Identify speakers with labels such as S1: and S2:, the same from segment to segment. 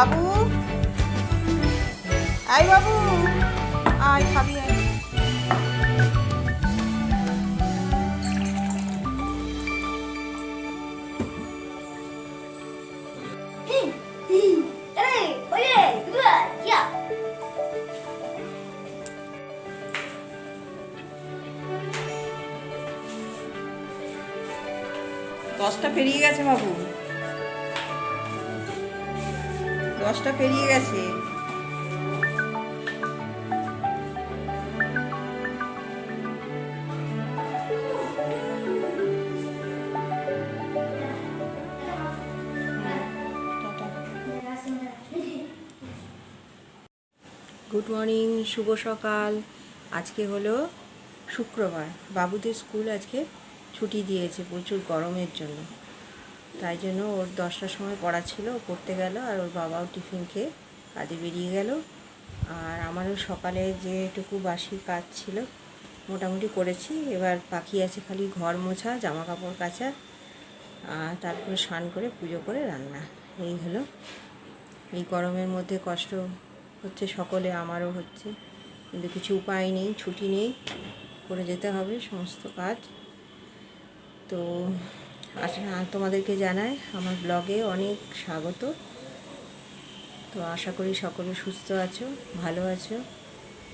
S1: বাবু। আয় বাবু আয় খাবি আয়. দশটা পেরিয়ে গেছে বাবু। দশটা পেরিয়ে গেছে। গুড মর্নিং শুভ সকাল। আজকে হলো শুক্রবার। বাবুদের স্কুল আজকে ছুটি দিয়েছে প্রচুর গরমের জন্য। তাই জন্য ওর দশটার সময় পড়া ছিল, ও পড়তে গেল আর ওর বাবাও টিফিন খেয়ে কাজে বেরিয়ে গেল। আর আমারও সকালে যেটুকু বাসি কাজ ছিল, মোটামুটি করেছি। এবার পাখি আছে খালি ঘর মোছা জামা কাপড় কাচা, আর তারপরে স্নান করে পুজো করে রান্না। এই হলো। এই গরমের মধ্যে কষ্ট হচ্ছে সকলে, আমারও হচ্ছে। কিন্তু কিছু উপায় নেই, ছুটি নেই, করে যেতে হবে সমস্ত কাজ। তো আশা তোমাদেরকে জানাই, আমার ব্লগে অনেক স্বাগত। তো আশা করি সকলে সুস্থ আছো, ভালো আছো।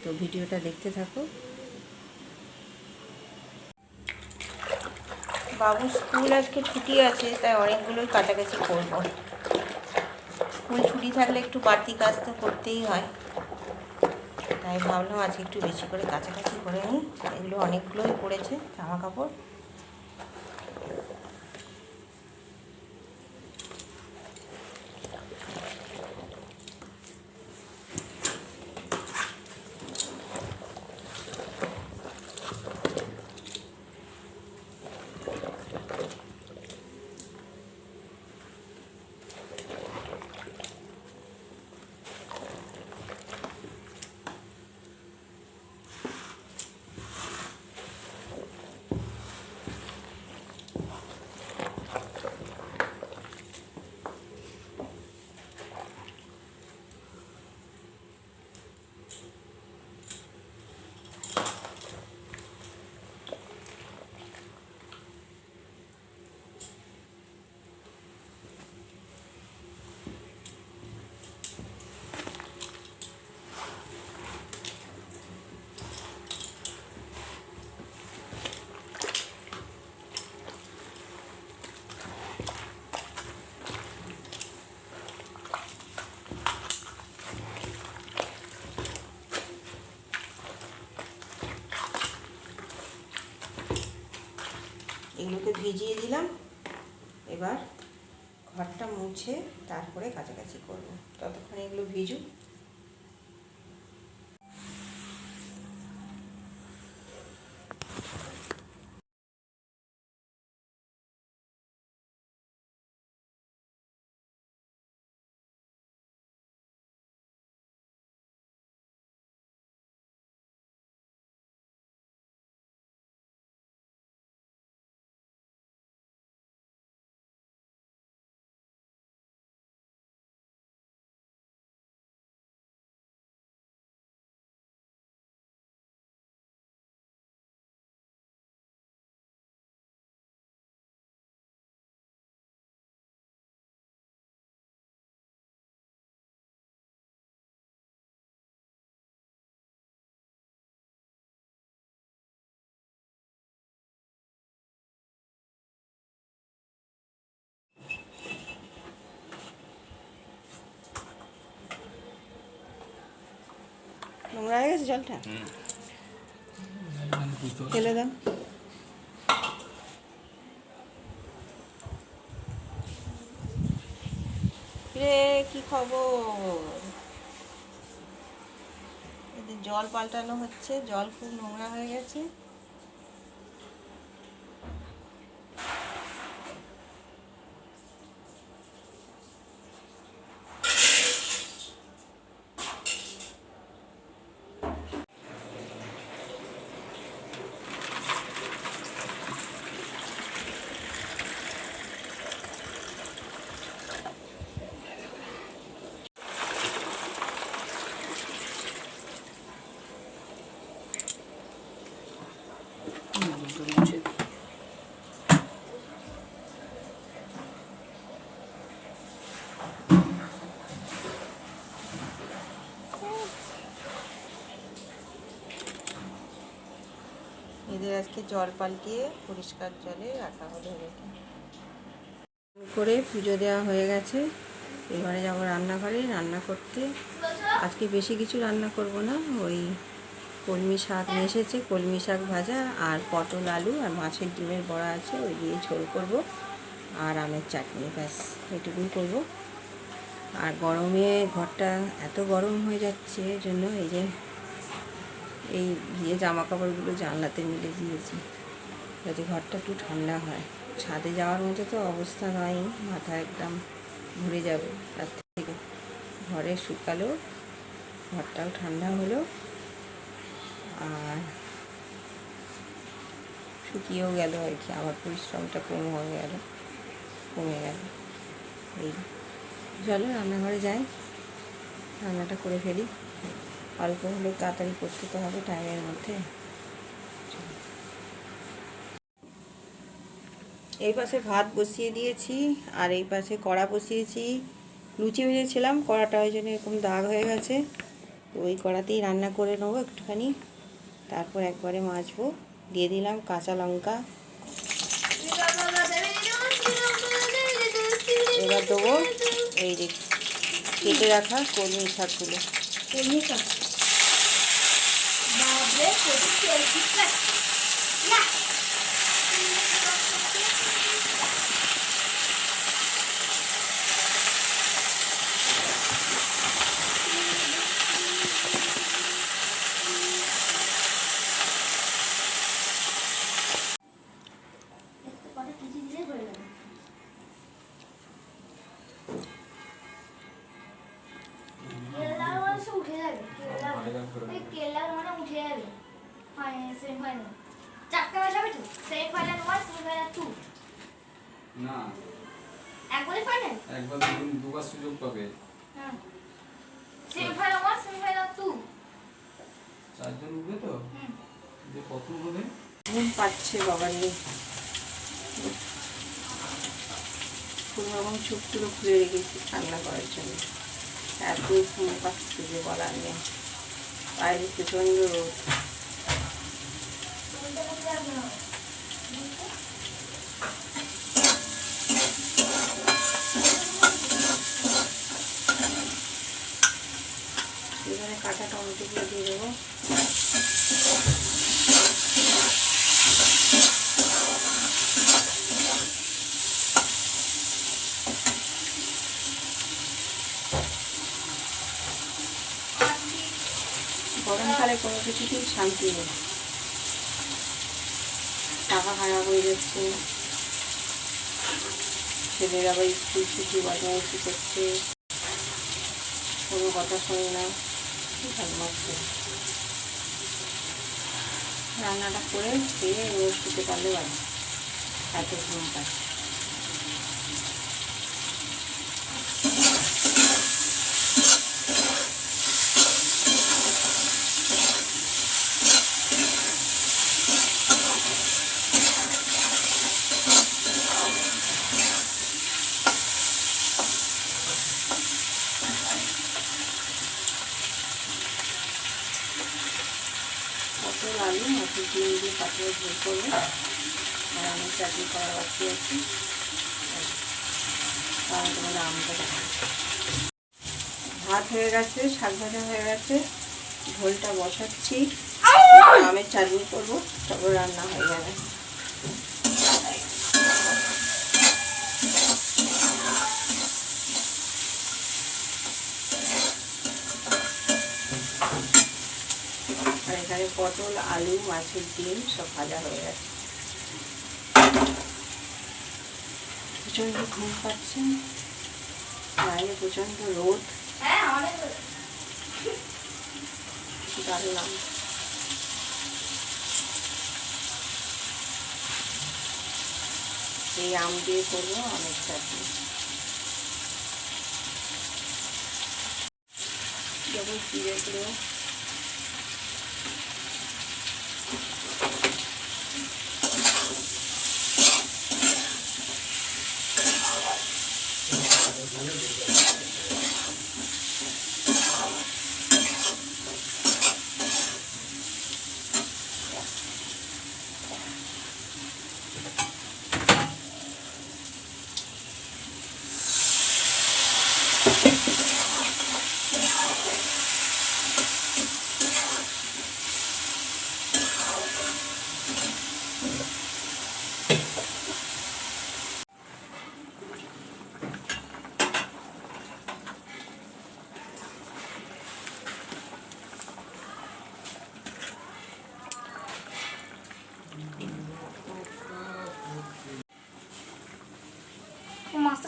S1: তো ভিডিওটা দেখতে থাকো। বাবু, স্কুল আজকে ছুটি আছে, তাই অনেকগুলোই কাছাকাছি করব। স্কুল ছুটি থাকলে একটু বাড়তি কাজ তো করতেই হয়। তাই ভাবলাম আজকে একটু বেশি করে কাছাকাছি করে নিই। এগুলো অনেকগুলোই পড়েছে, জামা কাপড় এগুলোকে ভিজিয়ে দিলাম এবার ঘরটা মুছে তারপরে কাছাকাছি করব। ততক্ষণ এগুলো ভিজুক। নোংরা হয়ে গেছে জলটা? ফেলে দেন রে কি খবর? জল পাল্টানো হচ্ছে জল খুব নোংরা হয়ে গেছে। আজকে জল পাল্টিয়ে পরিষ্কার জলে রাখা হলো করে পুজো দেওয়া হয়ে গেছে। এবারে যাব রান্নাঘরে, রান্না করতে। আজকে বেশি কিছু রান্না করব না, ওই কলমি শাক এসেছে কলমি শাক ভাজা আর পটল আলু আর মাছের ডিমের বড়া আছে, ওই দিয়ে ঝোল করব। আর আমের চাটনি, ব্যাস, এটুকুই করব। আর গরমে ঘরটা এত গরম হয়ে যাচ্ছে জন্য এই যে এই ভিজে জামা কাপড়গুলো জানলাতে মিলে দিয়েছি, যাতে ঘরটা একটু ঠান্ডা হয়। ছাদে যাওয়ার মতো তো অবস্থা নয় মাথা একদম ঘুরে যাবে তার থেকে। ঘরে শুকালো, ঘরটাও ঠান্ডা হলো, আর শুকিয়েও গেল আর কি আমার পরিশ্রমটা কম হয়ে গেল, কমে গেল। এই, চলো রান্নাঘরে যাই, রান্নাটা করে ফেলি। অল্প হলেও তাড়াতাড়ি করতে তো হবে টাইমের মধ্যে। এই পাশে ভাত বসিয়ে দিয়েছি, আর এই পাশে কড়া বসিয়েছি। লুচি ভেজেছিলাম, কড়াটা ওই জন্য এরকম দাগ হয়ে গেছে। তো ওই কড়াতেই রান্না করে নেব একটুখানি। তারপর একবারে মাজবো। দিয়ে দিলাম কাঁচা লঙ্কা। এবার দেবো এই যে কেটে রাখা কলমি শাকগুলো।
S2: বাবরে কত তেল দিচ্ছে না
S1: পাচ্ছে বাবা নেই কোনো রকম চোখগুলো খুলে রেখেছি ঠান্ডা করার জন্য। এত সময় পাচ্ছে যে বলার নেই। বাইরে প্রচণ্ড রোদ
S2: তোমাদের কাছে যাবে না
S1: এখানে কাঁচা টমেটোগুলো দিয়ে দেবো গরমকালে কোনো কিছুতেই শান্তি নেই। টাকা খারাপ হয়ে যাচ্ছে। ছেলেরা আবার স্কুল ছুটি বদমাইশি করছে। কোনো কথা শোনে না। কি ভালো লাগছে। রান্নাটা করে খেয়ে রোজ শুতে পারলে ভালো। এত পায় পটল আলু মাছের ডিম দিয়ে পাতলা ঝোল করব। আর আমি চাটনি করা বাকি আছি। তাহলে তোমাদের আমটা ভাত হয়ে গেছে শাক ভাজা হয়ে গেছে। ঝোলটা বসাচ্ছি। আমের চাটনি করব তারপর রান্না হয়ে যাবে আর এখানে পটল আলু মাছের ডিম সব ভাজা হয়ে গেছে। প্রচণ্ড ঘুম পাচ্ছে। বাইরে প্রচণ্ড রোদ।
S2: হ্যাঁ
S1: দারুণ এই আম দিয়ে করব আমের চাটনি। দেবো জিরে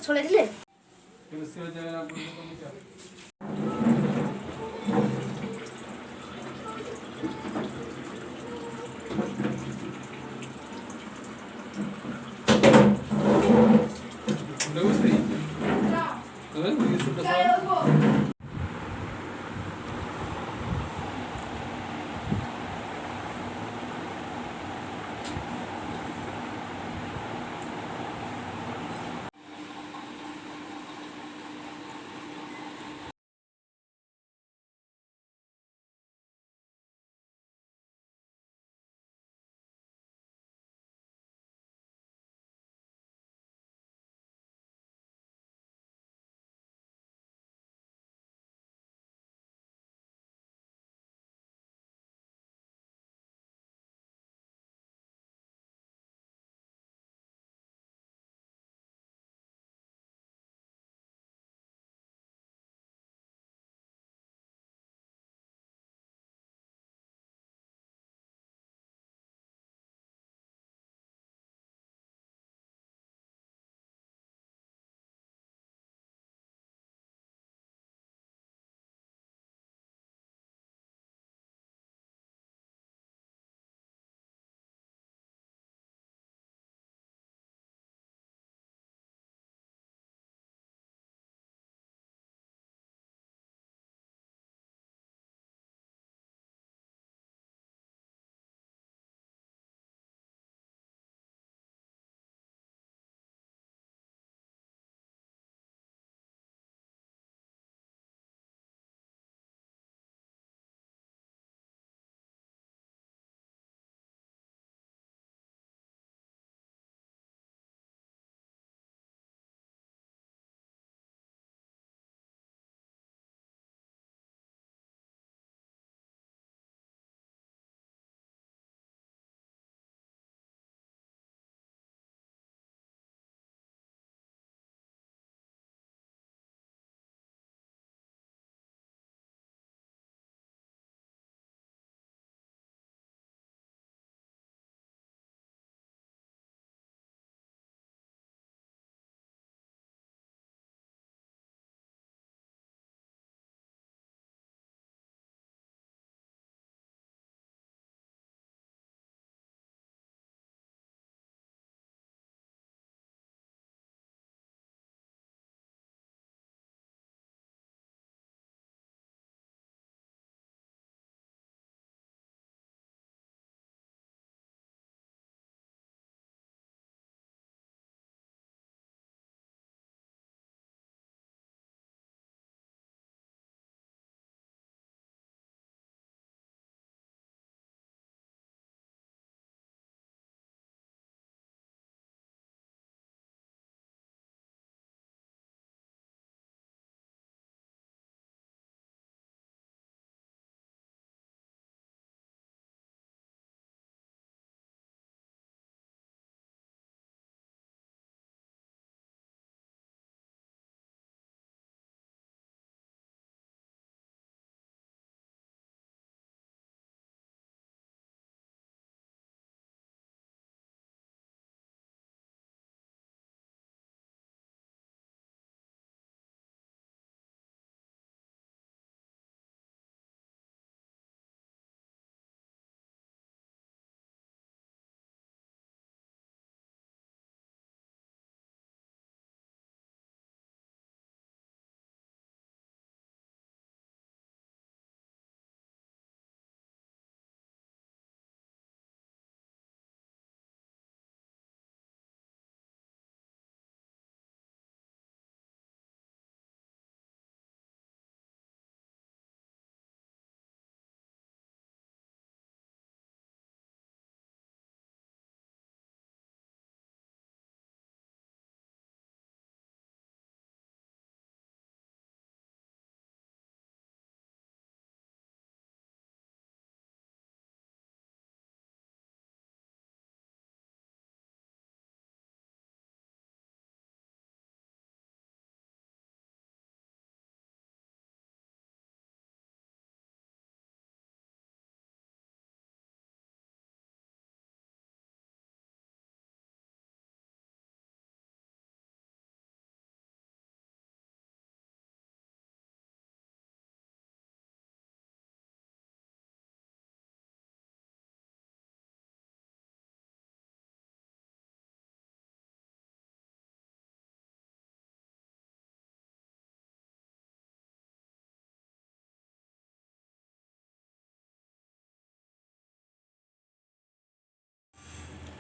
S1: গুঁড়ো
S3: দিলে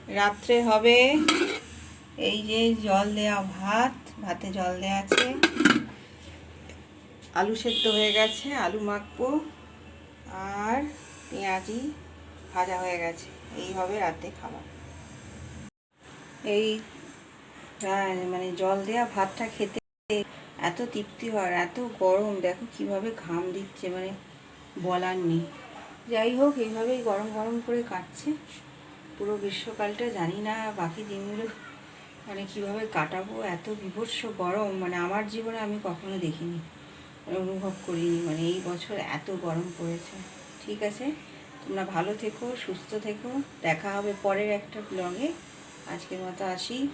S1: রাত্রে হবে। এই যে জল দেওয়া ভাত ভাতে জল দেওয়া আছে। আলু সেদ্ধ হয়ে গেছে আলু মাখবো। আর পেঁয়াজি ভাজা হয়ে গেছে। এই হবে রাতে খাবার। এই হ্যাঁ, মানে জল দেওয়া ভাতটা খেতে এত তৃপ্তি হয় এত গরম। দেখো কীভাবে ঘাম দিচ্ছে মানে বলার নেই। যাই হোক এইভাবেই গরম গরম করে কাটছে। পুরো গ্রীষ্মকালটা জানি না বাকি দিনগুলো মানে কীভাবে কাটাবো, এত বিভৎস গরম মানে আমার জীবনে আমি কখনো দেখিনি মানে অনুভব করিনি মানে এই বছর এত গরম পড়েছে। ঠিক আছে, তোমরা ভালো থেকো, সুস্থ থেকো, দেখা হবে পরের একটা ব্লগে আজকের মতো আসি,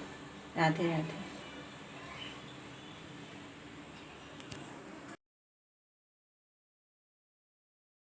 S1: রাধে রাধে।